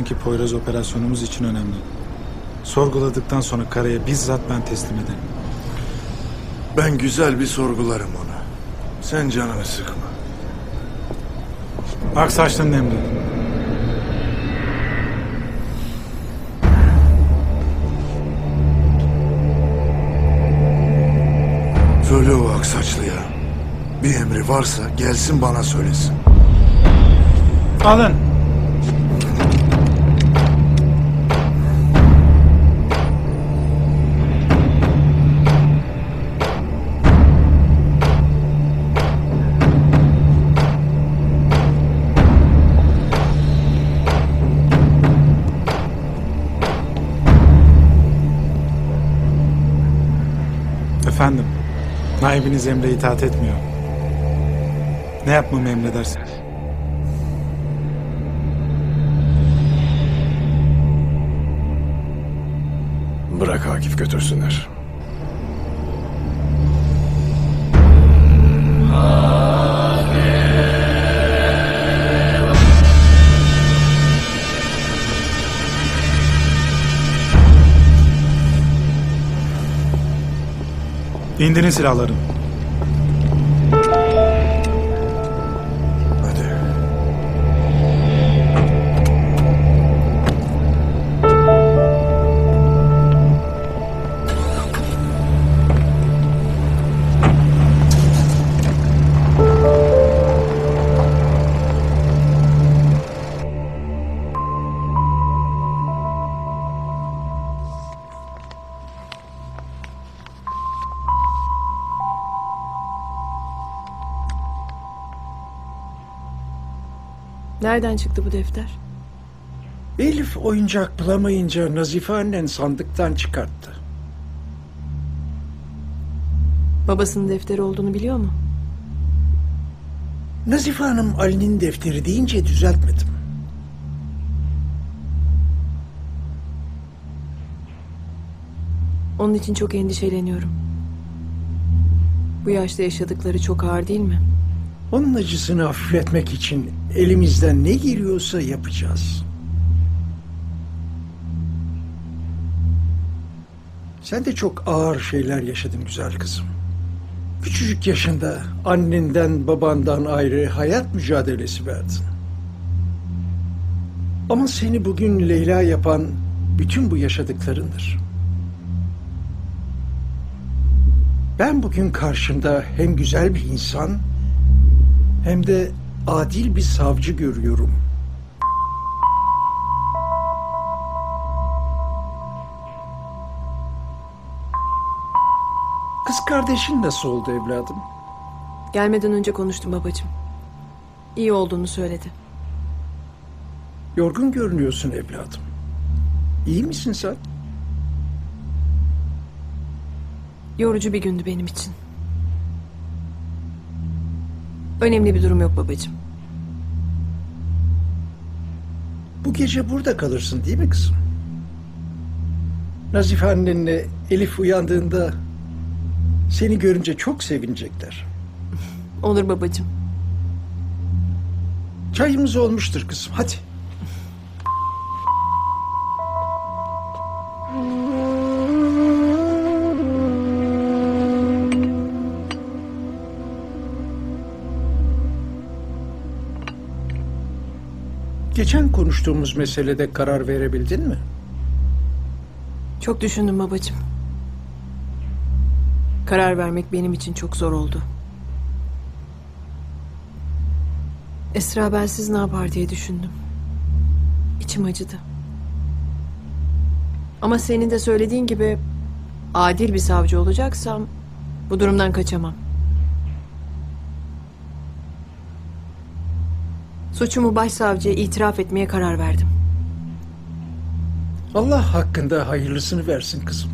demiştin ki Poyraz operasyonumuz için önemli. Sorguladıktan sonra karaya bizzat ben teslim ederim. Ben güzel bir sorgularım onu. Sen canını sıkma. Aksaçlı'nın emri. Söyle o aksaçlıya. Bir emri varsa gelsin bana söylesin. Alın. Efendim, naibiniz emre itaat etmiyor. Ne yapmamı emredersiniz? Bırak Akif götürsünler. İndirin silahları. Nereden çıktı bu defter? Elif oyuncak bulamayınca Nazife annen sandıktan çıkarttı. Babasının defteri olduğunu biliyor mu? Nazife Hanım Ali'nin defteri deyince düzeltmedim. Onun için çok endişeleniyorum. Bu yaşta yaşadıkları çok ağır değil mi? Onun acısını hafifletmek için elimizden ne geliyorsa yapacağız. Sen de çok ağır şeyler yaşadın güzel kızım. Küçücük yaşında annenden babandan ayrı hayat mücadelesi verdin. Ama seni bugün Leyla yapan bütün bu yaşadıklarındır. Ben bugün karşımda hem güzel bir insan hem de adil bir savcı görüyorum. Kız kardeşin nasıl oldu evladım? Gelmeden önce konuştum babacığım. İyi olduğunu söyledi. Yorgun görünüyorsun evladım. İyi misin sen? Yorucu bir gündü benim için. Önemli bir durum yok babacığım. Bu gece burada kalırsın değil mi kızım? Nazife annenle Elif uyandığında seni görünce çok sevinecekler. Olur babacığım. Çayımız olmuştur kızım hadi. Geçen konuştuğumuz meselede karar verebildin mi? Çok düşündüm babacığım. Karar vermek benim için çok zor oldu. Esra bensiz ne yapar diye düşündüm. İçim acıdı. Ama senin de söylediğin gibi adil bir savcı olacaksam bu durumdan kaçamam. Suçumu başsavcıya itiraf etmeye karar verdim. Allah hakkında hayırlısını versin kızım.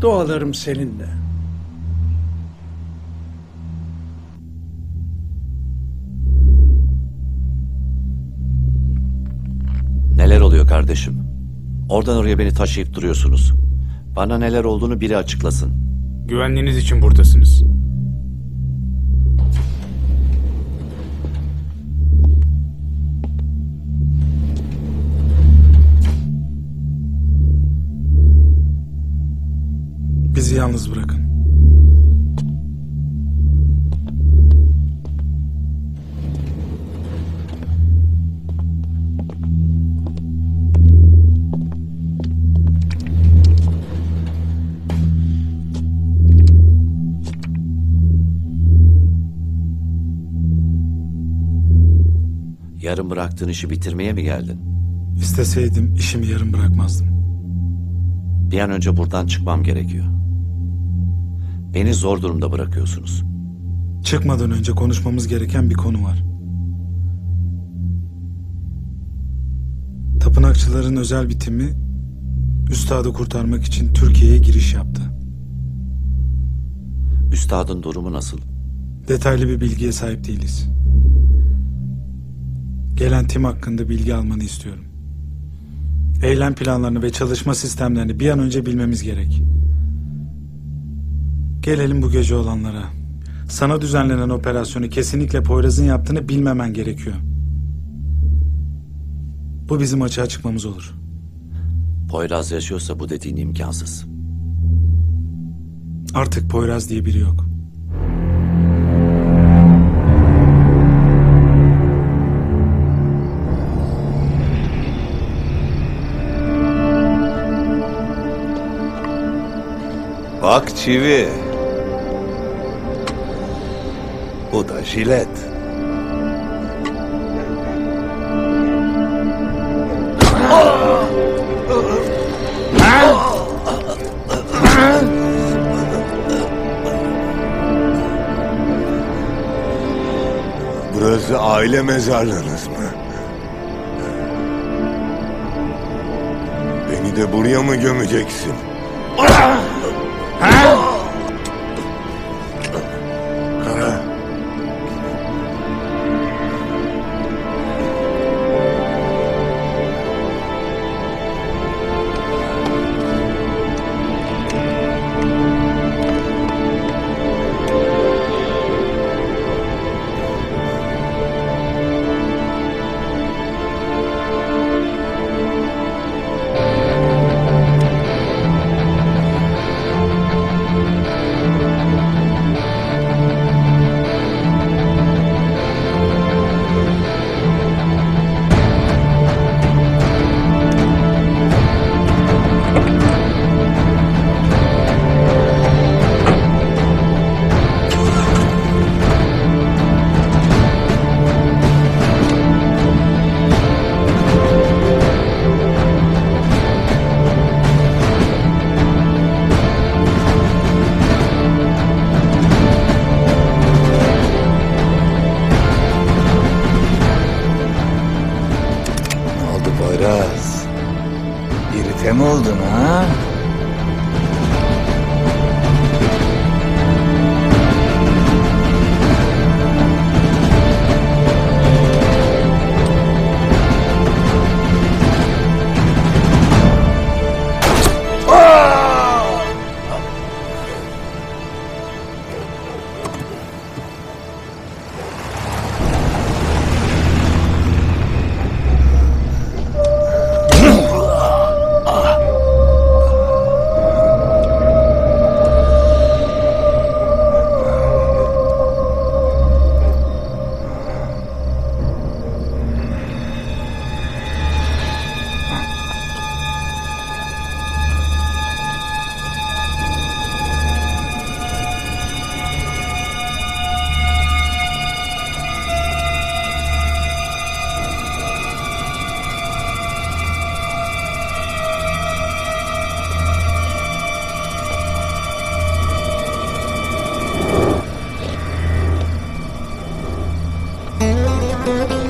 Dualarım seninle. Neler oluyor kardeşim? Oradan oraya beni taşıyıp duruyorsunuz. Bana neler olduğunu biri açıklasın. Güvenliğiniz için buradasınız. Bizi yalnız bırakın. Yarım bıraktığın işi bitirmeye mi geldin? İsteseydim işimi yarım bırakmazdım. Bir an önce buradan çıkmam gerekiyor. Beni zor durumda bırakıyorsunuz. Çıkmadan önce konuşmamız gereken bir konu var. Tapınakçıların özel bitimi üstadı kurtarmak için Türkiye'ye giriş yaptı. Üstadın durumu nasıl? Detaylı bir bilgiye sahip değiliz. Gelen tim hakkında bilgi almanı istiyorum. Eylem planlarını ve çalışma sistemlerini bir an önce bilmemiz gerek. Gelelim bu gece olanlara. Sana düzenlenen operasyonu kesinlikle Poyraz'ın yaptığını bilmemen gerekiyor. Bu bizim açığa çıkmamız olur. Poyraz yaşıyorsa bu dediğin imkansız. Artık Poyraz diye biri yok. Bak çivi. Bu da jilet. Burası aile mezarlığınız mı? Beni de buraya mı gömeceksin? Ne oldu Poyraz? İrite mi oldun ha? Thank you.